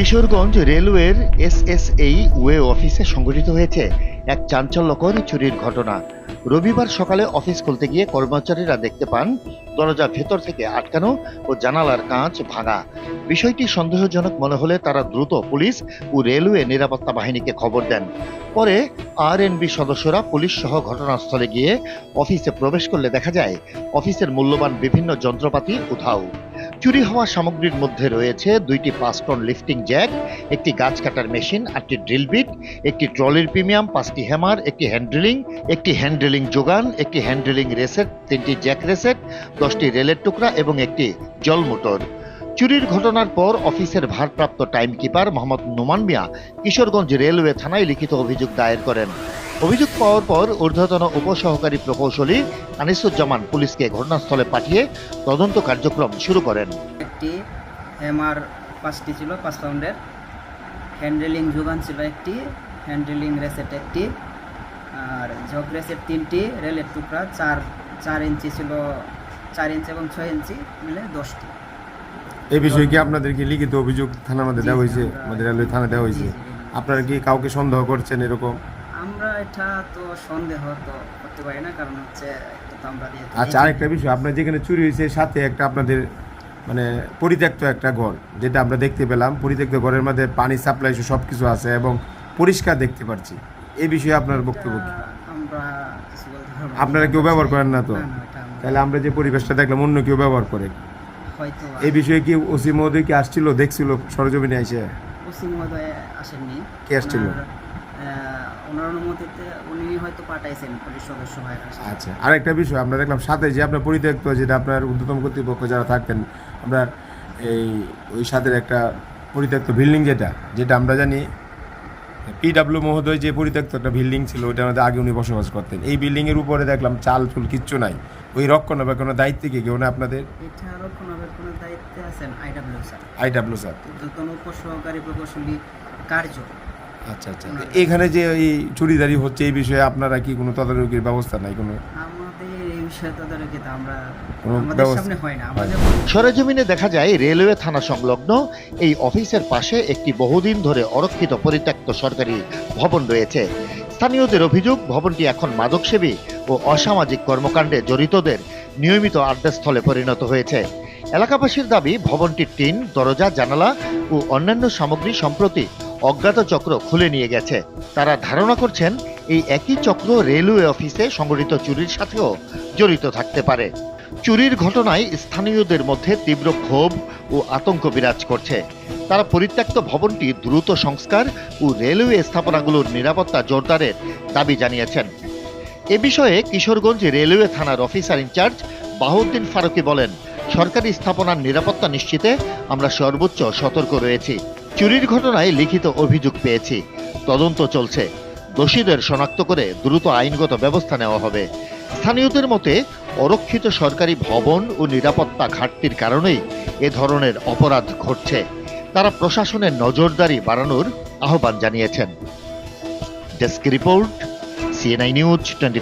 কিশোরগঞ্জ রেলওয়ের এসএসএই ওয়ে অফিসে সংঘটিত হয়েছে এক চাঞ্চল্যকর চুরির ঘটনা। রবিবার সকালে অফিস খুলতে গিয়ে কর্মচারীরা দেখতে পান, দরজা ভেতর থেকে আটকানো ও জানালার কাঁচ ভাঙা। বিষয়টি সন্দেহজনক মনে হলে তারা দ্রুত পুলিশ ও রেলওয়ে নিরাপত্তা বাহিনীকে খবর দেন। পরে আর সদস্যরা পুলিশ সহ ঘটনাস্থলে গিয়ে অফিসে প্রবেশ করলে দেখা যায়, অফিসের মূল্যবান বিভিন্ন যন্ত্রপাতি উধাও। চুরি হওয়া সামগ্রীর মধ্যে রয়েছে দুইটি পাঁচ টন লিফটিং জ্যাক, একটি গাছ কাটার মেশিন, আটটি ড্রিল বিট, একটি ট্রলির প্রিমিয়াম, পাঁচটি হ্যামার, একটি হ্যান্ড্রিলিং একটি হ্যান্ড্রিলিং যোগান, একটি হ্যান্ড্রিলিং রেসেট, তিনটি জ্যাক রেসেট, দশটি রেলের টুকরা এবং একটি জল মোটর। চুরির ঘটনার পর অফিসের ভারপ্রাপ্ত time keeper Mohammad Noman Mia Kishoreganj railway থানায় লিখিত অভিযোগ দায়ের করেন। অভিযোগ পাওয়ার পর ঊর্ধ্বতন উপসহকারী প্রকৌশলী আনিসুজ্জামান পুলিশকে ঘটনাস্থলে পাঠিয়ে তদন্ত কার্যক্রম শুরু করেন। একটি হ্যামার পাঁচটি ছিল পাঁচ পাউন্ডের হ্যান্ডেলিং যোগান ছিল একটি হ্যান্ডেলিং রেসেট একটি আর জগ রেসেট তিনটি রেলের টুকরা চার চার ইঞ্চি ছিল চার ইঞ্চি এবং ছয় ইঞ্চি মিলে দশটি। এই বিষয়ে কি আপনাদেরকে লিখিত অভিযোগ থানার মধ্যে দেওয়া হয়েছে? আমাদের রেলওয়ে থানা দেওয়া হয়েছে। আপনারা কি কাউকে সন্দেহ করছেন এরকম? আমরা এটা তো সন্দেহ তো করতে পারি না কারণ হচ্ছে এটা তো আমরা দিয়ে আচ্ছা আরেকটা বিষয় আপনার যেখানে চুরি হয়েছে সাথে একটা আপনাদের মানে পরিত্যক্ত একটা ঘর যেটা আমরা দেখতে পেলাম পরিত্যক্ত ঘরের মধ্যে পানি সাপ্লাই সব কিছু আছে এবং পরিষ্কার দেখতে পাচ্ছি এই বিষয়ে আপনার বক্তব্য কি? আমরা কিছু বলতে পারব না। আপনারা কেউ ব্যবহার করেন না তো? না, না, এটা আমরা তাহলে আমরা যে পরিবেশটা দেখলাম অন্য কেউ ব্যবহার করে। হয়তো এই বিষয়ে কি ওসি মহোদয় কি আসছিল দেখছিল সরজমিনে এসে? ওসি মহোদয় আসেননি। কে আসছিল? ওনার, ওনার অনুমতিতে উনি হয়তো পাঠাইছেন পুলিশ সদস্য আচ্ছা আরেকটা বিষয় আমরা দেখলাম সাথে যে আপনার পরিত্যক্ত যেটা আপনার ঊর্ধ্বতন কর্তৃপক্ষ যারা থাকতেন আমরা এই ওই সাথে একটা পরিত্যক্ত বিল্ডিং যেটা যেটা আমরা জানি পিডাব্লিউ মহোদয় যে পরিত্যক্ত একটা বিল্ডিং ছিল ওটার মধ্যে আগে উনি বসবাস করতেন। এই বিল্ডিংয়ের উপরে দেখলাম চাল চুল কিচ্ছু নাই। ওই রক্ষণাবেক্ষণের দায়িত্বে কি কেউ না আপনাদের? এটা রক্ষণাবেক্ষণের দায়িত্বে আছেন আইডাব্লিউ স্যার। IW sir. উদ্যতন উপসহকারী প্রকৌশলী কার্য। আচ্ছা আচ্ছা। এখানে যে এই চুরিদারি হচ্ছে এই বিষয়ে আপনারা কি কোনো তদারকির ব্যবস্থা নাই কোনো? আমাদের এই বিষয়ে তদারকি তো আমরা কোনো আমাদের ব্যবস্থা- সামনে না। আমাদের সরেজমিনে দেখা যায় রেলওয়ে থানা সংলগ্ন এই অফিসের পাশে একটি বহুদিন ধরে অরক্ষিত পরিত্যক্ত সরকারি ভবন রয়েছে। স্থানীয়দের অভিযোগ ভবনটি এখন মাদকসেবী ও অসামাজিক কর্মকাণ্ডে জড়িতদের নিয়মিত আড্ডাস্থলে পরিণত হয়েছে। এলাকাবাসীর দাবি ভবনটির টিন দরজা জানালা ও অন্যান্য সামগ্রী সম্প্রতি অজ্ঞাত চক্র খুলে নিয়ে গেছে। তারা ধারণা করছেন এই একই চক্র রেলওয়ে অফিসে সংগঠিত চুরির সাথেও জড়িত থাকতে পারে। চুরির ঘটনায় স্থানীয়দের মধ্যে তীব্র ক্ষোভ ও আতঙ্ক বিরাজ করছে। তারা পরিত্যক্ত ভবনটি দ্রুত সংস্কার ও রেলওয়ে স্থাপনাগুলোর নিরাপত্তা জোরদারের দাবি জানিয়েছেন। এ বিষয়ে কিশোরগঞ্জ রেলওয়ে থানার officer in charge Bahuddin Faruki বলেন, সরকারি স্থাপনার নিরাপত্তা নিশ্চিতে আমরা সর্বোচ্চ সতর্ক রয়েছি। চুরির ঘটনায় লিখিত অভিযোগ পেয়েছি। তদন্ত চলছে। দোষীদের শনাক্ত করে দ্রুত আইনগত ব্যবস্থা নেওয়া হবে। স্থানীয়দের মতে, অরক্ষিত সরকারি ভবন ও নিরাপত্তা ঘাটতির কারণেই এ ধরনের অপরাধ ঘটছে। তারা প্রশাসনের নজরদারি বাড়ানোর আহ্বান জানিয়েছেন। Desk report, CNI news twenty